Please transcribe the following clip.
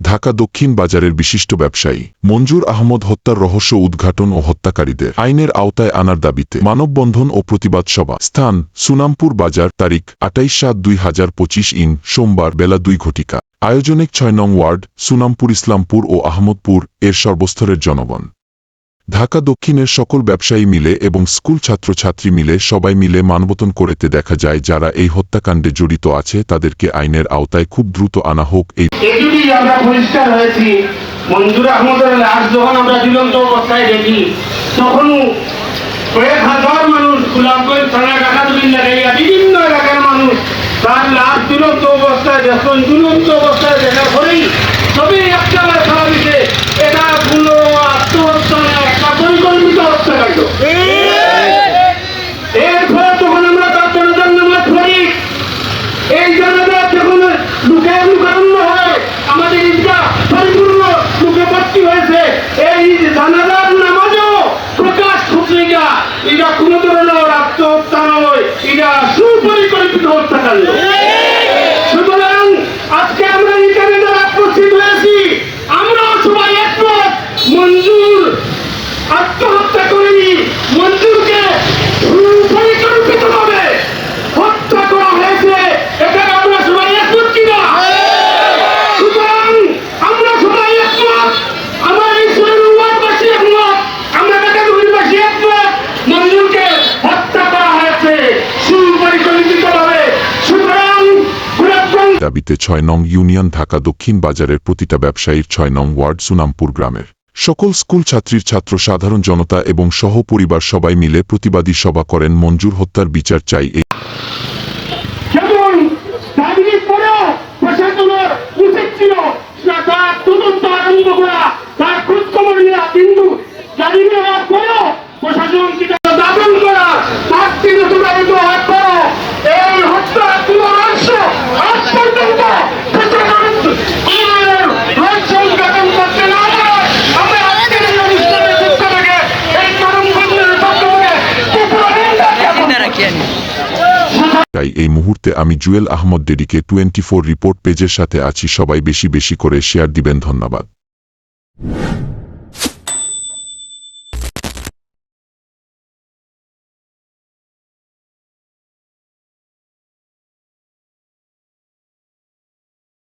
ঢাকা দক্ষিণ বাজারের বিশিষ্ট ব্যবসায়ী। মঞ্জুর আহমদ হত্যার রহস্য উদ্ঘাটন ও হত্যাকারীদের আইনের আওতায় আনার দাবিতে মানববন্ধন ও প্রতিবাদ সভা। স্থান, সুনামপুর বাজার, তারিখ আটাইশ সাত দুই হাজার পঁচিশ ইন, সোমবার, বেলা দুই ঘটিকা। আয়োজনিক ছয় নং ওয়ার্ড, সুনামপুর, ইসলামপুর ও আহমদপুর, এর সর্বস্তরের জনগণ। ঢাকা দক্ষিণের সকল ব্যবসায়ী মিলে এবং স্কুল ছাত্রছাত্রী মিলে সবাই মিলে মানবতন করতে দেখা যায় যারা এই হত্যাকাণ্ডে জড়িত আছে, তাদেরকে আইনের আওতায় খুব দ্রুত আনা হোক এই মানুষ তার লাশ ঝুলন্ত অবস্থায় যখন ঝুলন্ত অবস্থায় দেখার পরেই সবই একটা কথা দিতে এটা কোনো আত্মহত্যা না একটা পরিকল্পিত হত্যাকাণ্ড এরপর তখন আমরা তার জনতার নামাজ পড়ি এই জানাজা যখন লোকে লুকান্ন হয়, আমাদের ঈদটা পরিপূর্ণ লোকে ভর্তি হয়েছে। এই জানাজার নামাজও প্রকাশ পত্রিকা এটা কোন ধরনের আত্মহত্যা নয় এটা সুপরিকল্পিত হত্যাকাণ্ড। দাবিতে ছয় নং ইউনিয়ন ঢাকা দক্ষিণ বাজারের প্রতিটা ব্যবসায়ীর ছয় নং ওয়ার্ড সুনামপুর গ্রামের। সকল স্কুল ছাত্রীর ছাত্র সাধারণ জনতা এবং সহপরিবার সবাই মিলে প্রতিবাদী সভা করেন মঞ্জুর হত্যার বিচার চাই এই তাই এই মুহূর্তে আমি জুয়েল আহমদ ডেডিকে টোয়েন্টি রিপোর্ট পেজের সাথে আছি, সবাই বেশি বেশি করে শেয়ার দিবেন, ধন্যবাদ।